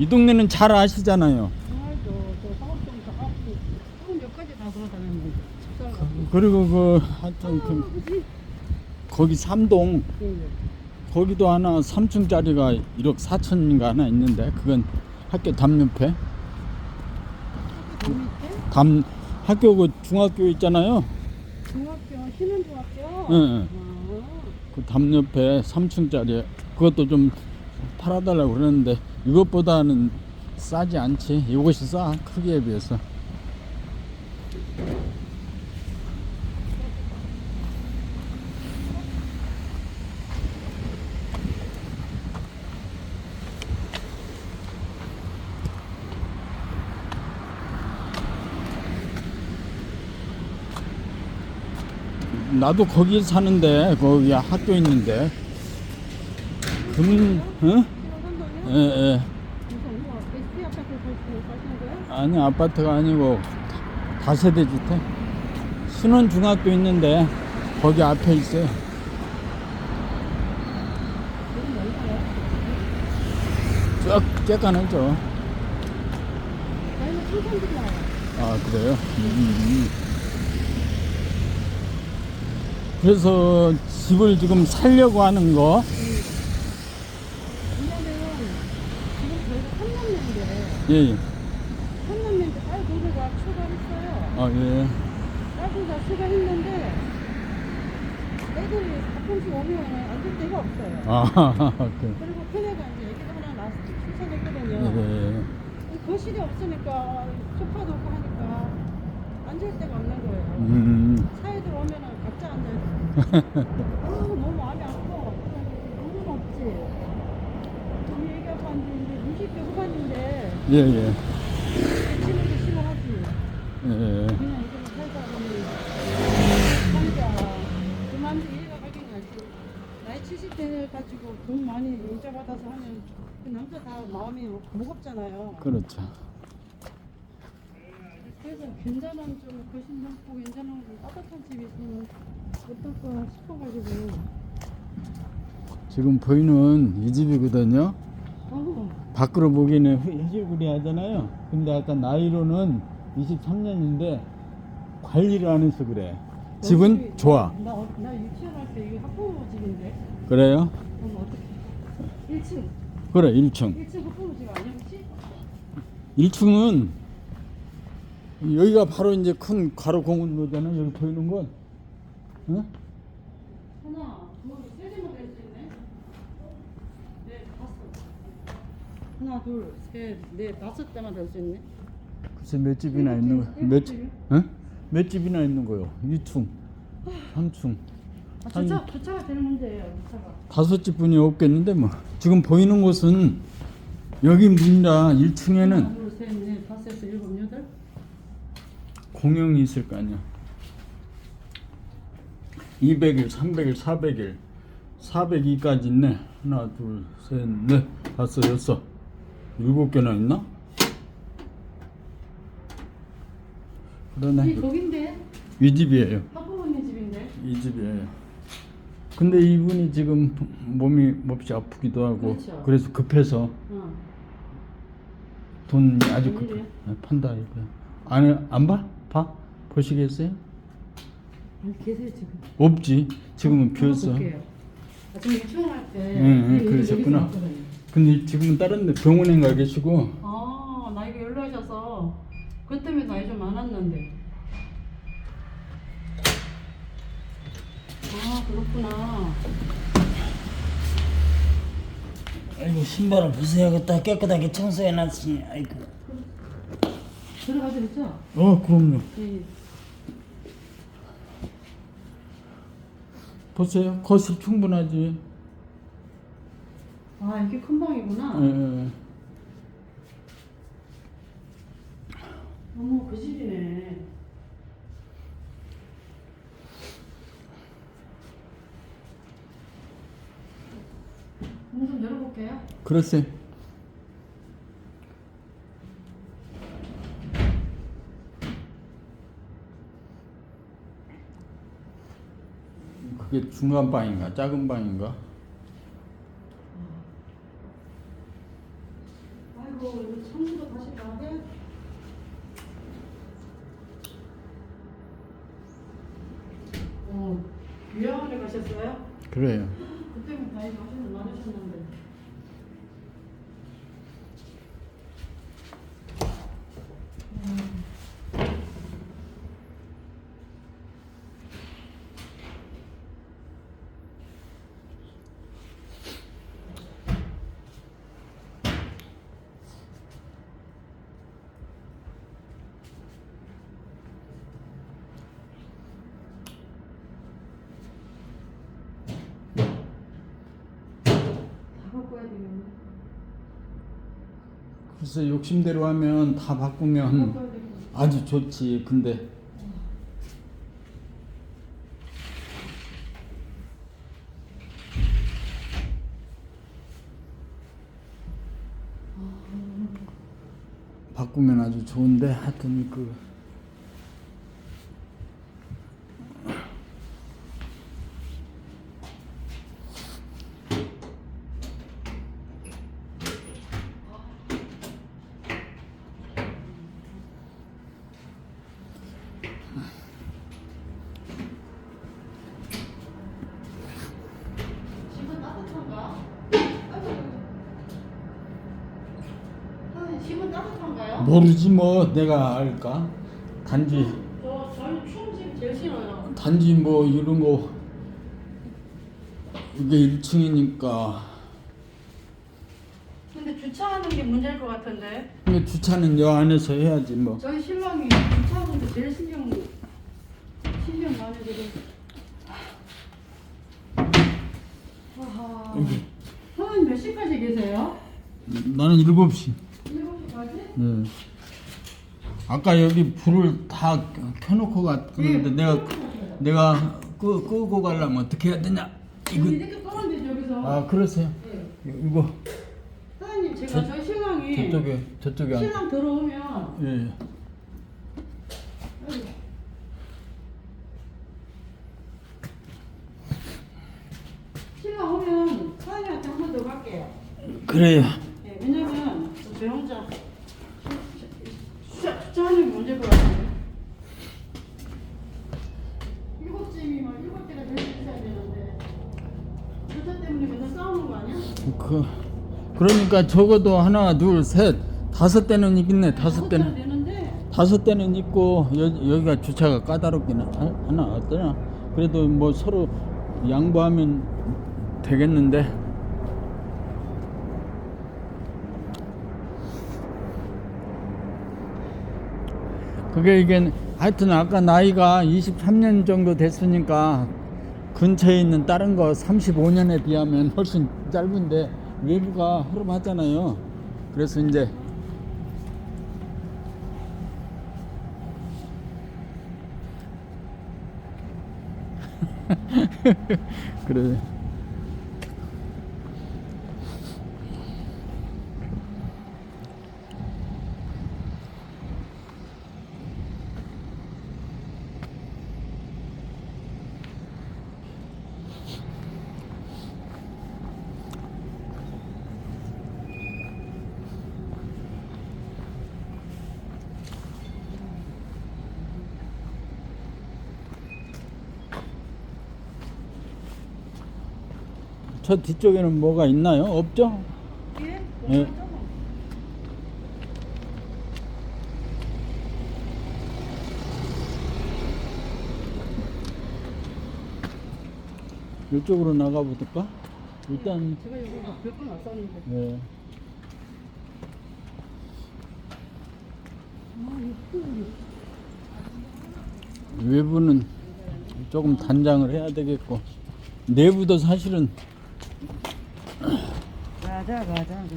이 동네는 잘 아시잖아요. 정말도 저저 앞으로 조금 몇 가지 다 돌아다녔는데. 집사람 그리고 그 하여튼 그 그지? 거기 삼동 예, 예. 거기도 하나 3층짜리가 1억 4천인가 하나 있는데 그건 학교 담 옆에 그 밑에 담 학교 그 중학교 있잖아요. 중학교 신은 중학교. 예, 예. 아, 그 담 옆에 3층짜리 그것도 좀 팔아달라고 그러는데 이것보다는 싸지 않지. 이것이 싸 크기에 비해서. 나도 거기 사는데 거기 학교 있는데 금 어? 예, 예. 아니 아파트가 아니고 다세대 주택 순원 중학교 있는데 거기 앞에 있어요. 쭉 나와요. 아 그래요? 음. 그래서 집을 지금 살려고 하는 거. 왜냐면 지금 저희가 삼남매인데 예. 예. 삼남매인데 딸 둘이가 출발했어요. 아 예. 딸 둘다 출발했는데 애들이 가끔씩 오면 앉을 데가 없어요. 아 그. 그리고 큰애가 이제 애기도 하나 예. 출산했거든요. 예. 이 거실이 없으니까 소파도 없고 하니까 앉을 데가 없는 거예요. 음. 사이들 오면은 각자 앉아있 어. 아, 너무 마음이 아파. 너무 없지. 우리 애기 아빠인데 이제 20대 예 예. 예. 그냥 이대로 살다 보면 살자. 그만두 이해가 가긴 하지. 나이 70대 가지고 돈 많이 인자 받아서 하면 그 남자 다 마음이 무겁잖아요. 그렇죠. 그래서 괜찮은 좀 거신 넓고 괜찮은 따뜻한 집이 있으면 어떨까 싶어가지고. 지금 보이는 이 집이거든요. 어, 밖으로 보기에는 해질구리 하잖아요. 근데 아까 나이로는 23년인데 관리를 안 해서 그래. 집은 좋아. 나, 어- 나 유치원 할 때 이게 학부모 집인데. 그래요? 그럼 어떻게? 1층. 그래, 1층. 1층 학부모 집 아니야, 혹시? 1층은 여기가 바로 이제 큰 가로 공원로잖아. 여기 보이는 건. 어? 하나, 둘, 세 대만 될 수 있네. 네, 다섯. 하나, 둘, 셋, 넷, 다섯 대만 될 수 있네. 글쎄 몇 집이나 있는 집, 거? 몇, 집-? 어? 몇 집이나 있는 거요? 2층, 3층. 아, 주차, 주차가 되는 문제예요, 주차가. 다섯 집뿐이 없겠는데 뭐. 지금 보이는 곳은 여기 문이라 1층에는 하나, 둘, 셋, 넷, 다섯, 여섯, 일곱, 여덟. 공용이 있을 거 아니야. 200일, 300일, 400일, 402까지 있네. 하나, 둘, 셋, 넷, 다섯, 여섯, 일곱 개나 있나? 이 그러네. 거긴데? 이 집이에요. 학부모님 집인데? 이 집이에요. 근데 이분이 지금 몸이 몹시 아프기도 하고 그렇죠. 그래서 급해서 어. 돈 아주 급 웬일이에요? 판다 이거. 안, 안 봐? 봐? 보시겠어요? 아니, 계세요, 지금. 없지. 지금은 비었어. 볼게요. 아, 지금 유치원 할 때. 응, 응, 여기- 그러셨구나. 왔거든요. 근데 지금은 다른 데 병원에 가 계시고 아, 나이가 연로하셔서 그 때문에 나이 좀 많았는데. 아, 그렇구나. 아이고 신발을 벗어야겠다 깨끗하게 청소해놨으니 아이고 들어가도 되죠? 어 그럼요 네. 보세요 거실 충분하지 아, 이게 큰 방이구나. 예, 예. 어머, 그 집이네. 문 좀 열어볼게요. 그렇지 그게 중간 방인가 작은 방인가 아이고, 아이고 이거 청소도 다시 다 해. 어, 유양원에 가셨어요? 그래요. 그때는 나이 많으셨- 많으셨는데. 다 갖고 와야 글쎄 욕심대로 하면 다 바꾸면. 아주 좋지. 근데 바꾸면 아주 좋은데 하여튼 그 집은 따뜻한가? 선생님 집은 따뜻한가요? 모르지 뭐 내가 알까? 단지 저 저희 추운 집 제일 싫어요. 단지 뭐 이런 거 이게 1층이니까 근데 주차하는 게 문제일 것 같은데. 근데 주차는 여 안에서 해야지 뭐 저희 신랑이 주차하는데 제일 신경 신경 많이 들어. 아하. 선생님 몇 시까지 계세요? 나는 7시 7시까지? 네. 아까 여기 불을 다 켜놓고 갔는데 내가 내가 끄, 끄고 가려면 어떻게 해야 되냐 이거 이렇게 꺼면 되죠 여기서. 아 그러세요 네. 이거 사장님 제가 저- 저희 신랑이 저쪽에 저쪽에 안 신랑 들어오면 예, 예. 신랑 오면 사장님한테 한 번 더 갈게요. 그래요 네, 왜냐면 저 혼자 숫자 숫자하는 게 문제일 것 같은데. 일곱 쯤이면 일곱 대가 제일 있어야 되는데 숫자 때문에 맨날 싸우는 거 아니야? 그 그러니까 적어도 하나 둘 셋 다섯 대는 있겠네 다섯 대는. 다섯 대는 있고 여, 여기가 주차가 까다롭긴 하- 하나 어떠나 그래도 뭐 서로 양보하면 되겠는데. 그게 이게 하여튼 아까 나이가 23년 정도 됐으니까 근처에 있는 다른 거 35년에 비하면 훨씬 짧은데 외부가 허름하잖아요 그래서 이제 그래. 저 뒤쪽에는 뭐가 있나요? 없죠? 예? 예. 이쪽으로 나가볼까? 일단 제가 여기 몇번 왔었는데 네. 외부는 조금 단장을 해야 되겠고 내부도 사실은 맞아 맞아 맞아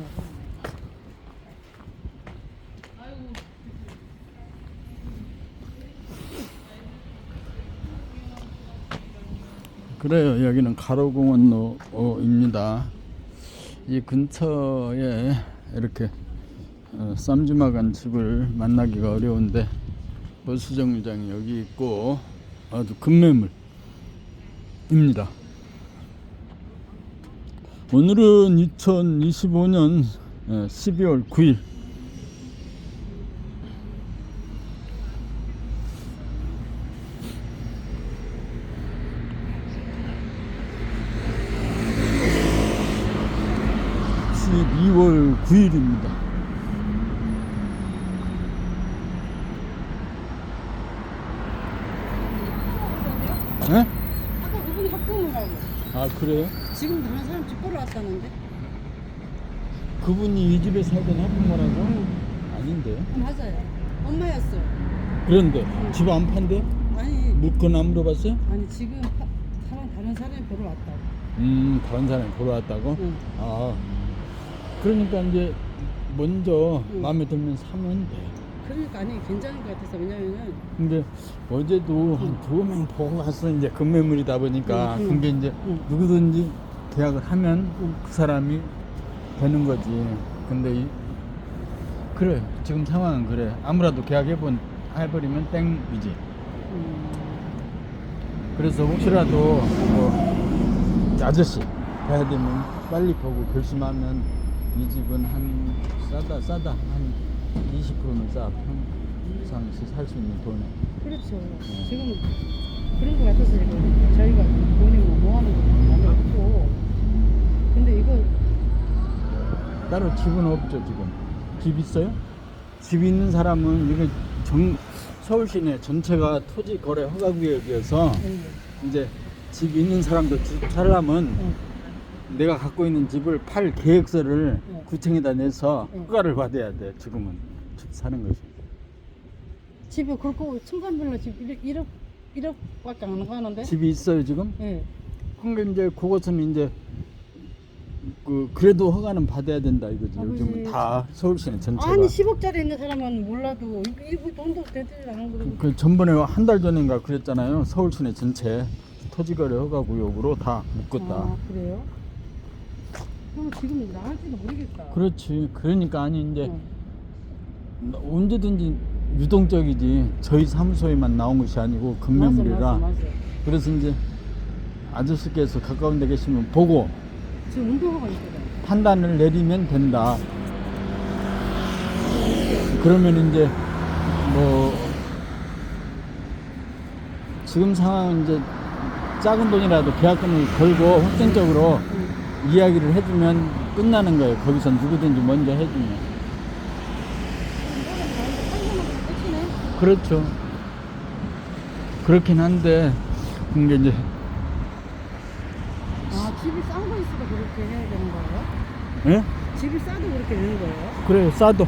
그래요. 여기는 가로공원로입니다. 이 근처에 이렇게 어, 쌈주마간 집을 만나기가 어려운데 버스 정류장이 여기 있고 아주 급매물입니다. 오늘은 2025년 12월 9일 월 9일입니다. 네? 아까 그분이 협동을 가요. 아, 그래요? 지금 다른 사람 집 보러 왔다는데? 그분이 이 집에 살던 학부모라고? 아닌데. 아, 맞아요. 엄마였어. 그런데 집 안 판대? 아니, 묻건 안 물어봤어요? 아니 지금 파, 사람 다른 사람이 보러 왔다고. 음 다른 사람이 보러 왔다고? 응. 아 그러니까 이제 먼저 응. 마음에 들면 사면 돼. 그러니까 아니 괜찮은 것 같아서 왜냐면은 근데 어제도 한 두 명 보고 갔어 이제 금매물이다 보니까 응, 응. 근데 이제 응. 누구든지 계약을 하면 응. 그 사람이 되는 거지. 근데 이, 그래. 지금 상황은 그래. 아무라도 계약해본 해버리면 땡이지. 음, 그래서 혹시라도 뭐 아저씨 해야 되면 빨리 보고 결심하면 이 집은 한 싸다 싸다. 한 20%는 싸. 평상 시 살 수 있는 돈에. 그렇죠. 지금 그런 것 같아서 지금 저희가 돈이 뭐 모아는 것도 많이 없고 근데 이거 따로 집은 없죠 지금 집 있어요? 집 있는 사람은 이게 정, 서울 시내 전체가 토지 거래 허가 구역이어서 예, 이제 집 있는 사람도 집 살려면 예. 내가 갖고 있는 집을 팔 계획서를 네. 구청에다 내서 네. 허가를 받아야 돼 지금은 집 사는 것이 집에 그렇고 층간별로 집 1억, 1억, 1억밖에 안 가는데? 집이 있어요 지금? 예. 그러니까 이제 그것은 이제 그 그래도 허가는 받아야 된다 이거지 아버지. 요즘은 다 서울시내 전체가 아니 10억짜리 있는 사람은 몰라도 이거 돈도 되지 않은 그러고 그 전번에 한 달 전인가 그랬잖아요. 서울 시내 전체 토지거래 허가 구역으로 다 묶었다. 아 그래요? 그럼 지금 나갈지도 모르겠다 그렇지. 그러니까 아니 이제 어. 언제든지 유동적이지 저희 사무소에만 나온 것이 아니고 금매물이라. 맞아, 맞아, 맞아. 그래서 이제 아저씨께서 가까운 데 계시면 보고 지금 운동하고 있거든 판단을 내리면 된다. 그러면 이제 뭐 지금 상황은 이제 작은 돈이라도 계약금을 걸고 확정적으로 응. 이야기를 해주면 끝나는 거예요. 거기서 누구든지 먼저 해주면. 그렇죠. 그렇긴 한데 그게 이제 아 집이 싼 거 있어도 그렇게 해야 되는 거예요? 예? 집이 싸도 그렇게 되는 거예요? 그래 싸도